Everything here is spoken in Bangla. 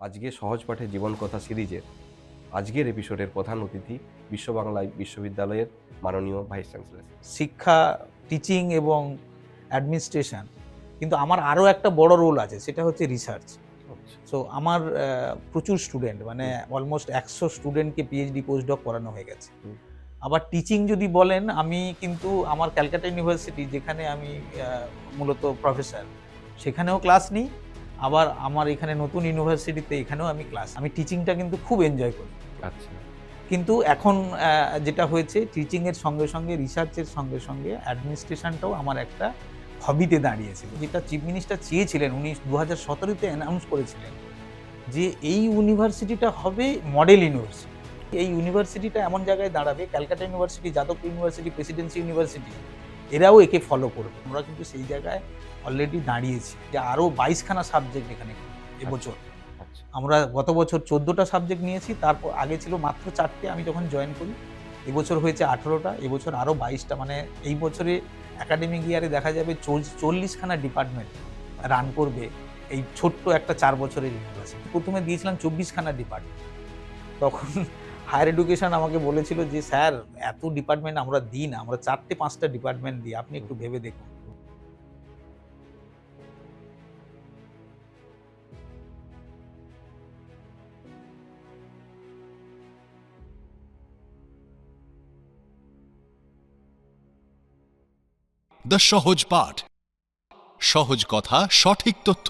আজকে সহজ পাঠে জীবন কথা সিরিজের আজকের এপিসোডের প্রধান অতিথি বিশ্ব বাংলা বিশ্ববিদ্যালয়ের মাননীয় ভাইস চ্যান্সেলর। শিক্ষা টিচিং এবং অ্যাডমিনিস্ট্রেশন কিন্তু আমার আরও একটা বড় রোল আছে সেটা হচ্ছে রিসার্চ সো আমার প্রচুর স্টুডেন্ট মানে অলমোস্ট একশো স্টুডেন্টকে পিএইচডি পোস্টডক করানো হয়ে গেছে। আবার টিচিং যদি বলেন আমি কিন্তু আমার ক্যালকাটা ইউনিভার্সিটি যেখানে আমি মূলত প্রফেসর সেখানেও ক্লাস নিই। আবার আমার এখানে নতুন ইউনিভার্সিটিতে এখানেও আমি ক্লাস আমি টিচিংটা কিন্তু খুব এনজয় করি। আচ্ছা। কিন্তু এখন যেটা হয়েছে টিচিংয়ের সঙ্গে সঙ্গে রিসার্চের সঙ্গে সঙ্গে অ্যাডমিনিস্ট্রেশনটাও আমার একটা হবিতে দাঁড়িয়েছে যেটা চিফ মিনিস্টার চেয়েছিলেন উনি দু হাজার সতেরোতে অ্যানাউন্স করেছিলেন যে এই ইউনিভার্সিটিটা হবে মডেল ইউনিভার্সিটি এই ইউনিভার্সিটিটা এমন জায়গায় দাঁড়াবে Calcutta university Jadavpur university Presidency university এরাও একে ফলো করবে। আমরা কিন্তু সেই জায়গায় অলরেডি দাঁড়িয়েছি যে আরও বাইশখানা সাবজেক্ট এখানে এবছর। আচ্ছা আমরা গত বছর চোদ্দোটা সাবজেক্ট নিয়েছি তারপর আগে ছিল মাত্র চারটে আমি যখন জয়েন করি এবছর হয়েছে আঠেরোটা এবছর আরও বাইশটা মানে এই বছরে একাডেমিক ইয়ারে দেখা যাবে চল- চল্লিশখানা ডিপার্টমেন্ট রান করবে এই ছোট্ট একটা চার বছরের ইউনিভার্সিটি প্রথমে দিয়েছিলাম চব্বিশখানা ডিপার্টমেন্ট তখন হায়ার এডুকেশন আমাকে বলেছিল যে, স্যার, এত ডিপার্টমেন্ট আমরা দিই না, আমরা চারটে, পাঁচটা ডিপার্টমেন্ট দিই, আপনি একটু ভেবে দেখুন। দ্য সহজ পাঠ, সহজ কথা, সঠিক তথ্য।